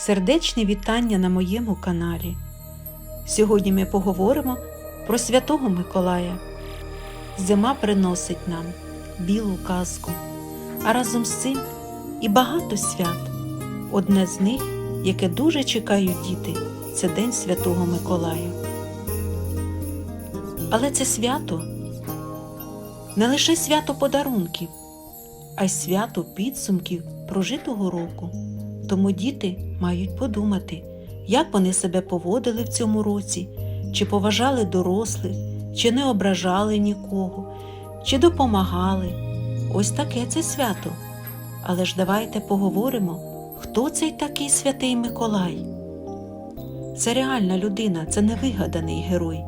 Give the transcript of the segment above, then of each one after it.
Сердечне вітання на моєму каналі. Сьогодні ми поговоримо про Святого Миколая. Зима приносить нам білу казку, а разом з цим і багато свят. Одне з них, яке дуже чекають діти, це День Святого Миколая. Але це свято не лише свято подарунків, а й свято підсумків прожитого року. Тому діти мають подумати, як вони себе поводили в цьому році, чи поважали дорослих, чи не ображали нікого, чи допомагали. Ось таке це свято. Але ж давайте поговоримо, хто цей такий святий Миколай. Це реальна людина, це не вигаданий герой.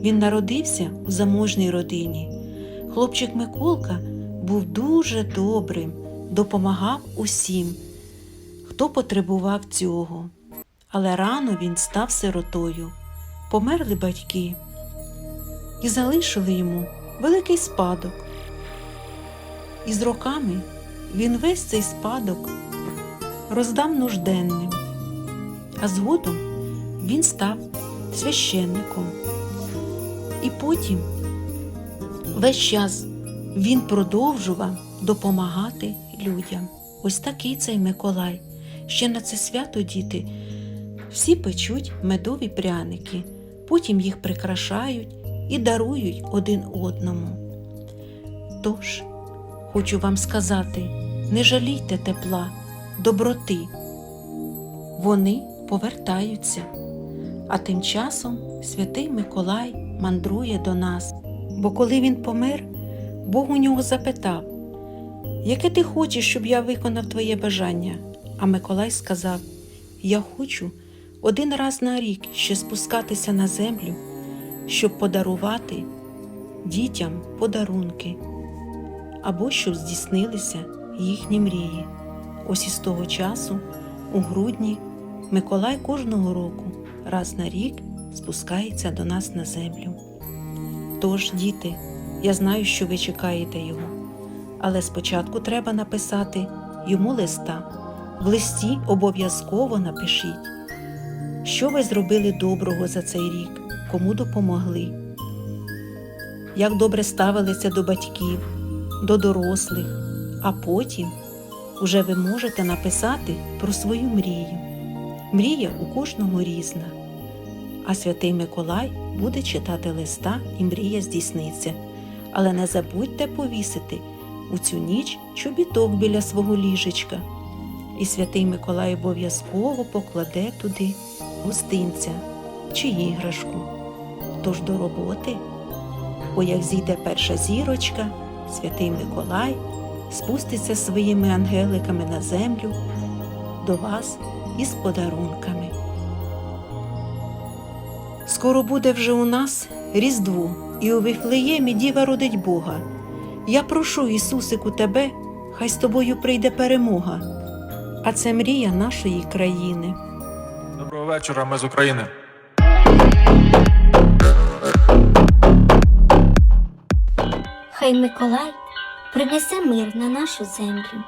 Він народився у заможній родині. Хлопчик Миколка був дуже добрим, допомагав усім, хто потребував цього. Але рано він став сиротою. Померли батьки і залишили йому великий спадок. І з роками він весь цей спадок роздав нужденним, а згодом він став священником. І потім весь час він продовжував допомагати людям. Ось такий цей Миколай. Ще на це свято діти всі печуть медові пряники, потім їх прикрашають і дарують один одному. Тож, хочу вам сказати, не жалійте тепла, доброти. Вони повертаються. А тим часом святий Миколай мандрує до нас. Бо коли він помер, Бог у нього запитав, яке ти хочеш, щоб я виконав твоє бажання? А Миколай сказав: Я хочу один раз на рік ще спускатися на землю, щоб подарувати дітям подарунки, або щоб здійснилися їхні мрії. Ось із того часу, у грудні, Миколай кожного року раз на рік спускається до нас на землю. Тож, діти, я знаю, що ви чекаєте його, але спочатку треба написати йому листа. В листі обов'язково напишіть, що ви зробили доброго за цей рік, кому допомогли, як добре ставилися до батьків, до дорослих, а потім уже ви можете написати про свою мрію. Мрія у кожного різна, а святий Миколай буде читати листа і мрія здійсниться. Але не забудьте повісити у цю ніч чобіток біля свого ліжечка і святий Миколай обов'язково покладе туди гостинця чи іграшку. Тож до роботи, бо як зійде перша зірочка, святий Миколай спуститься своїми ангеликами на землю до вас із подарунками. Скоро буде вже у нас Різдво, і у Вифлеємі діва родить Бога. Я прошу, Ісусику, тебе, хай з тобою прийде перемога а це мрія нашої країни. Доброго вечора, ми з України. Хай Миколай принесе мир на нашу землю.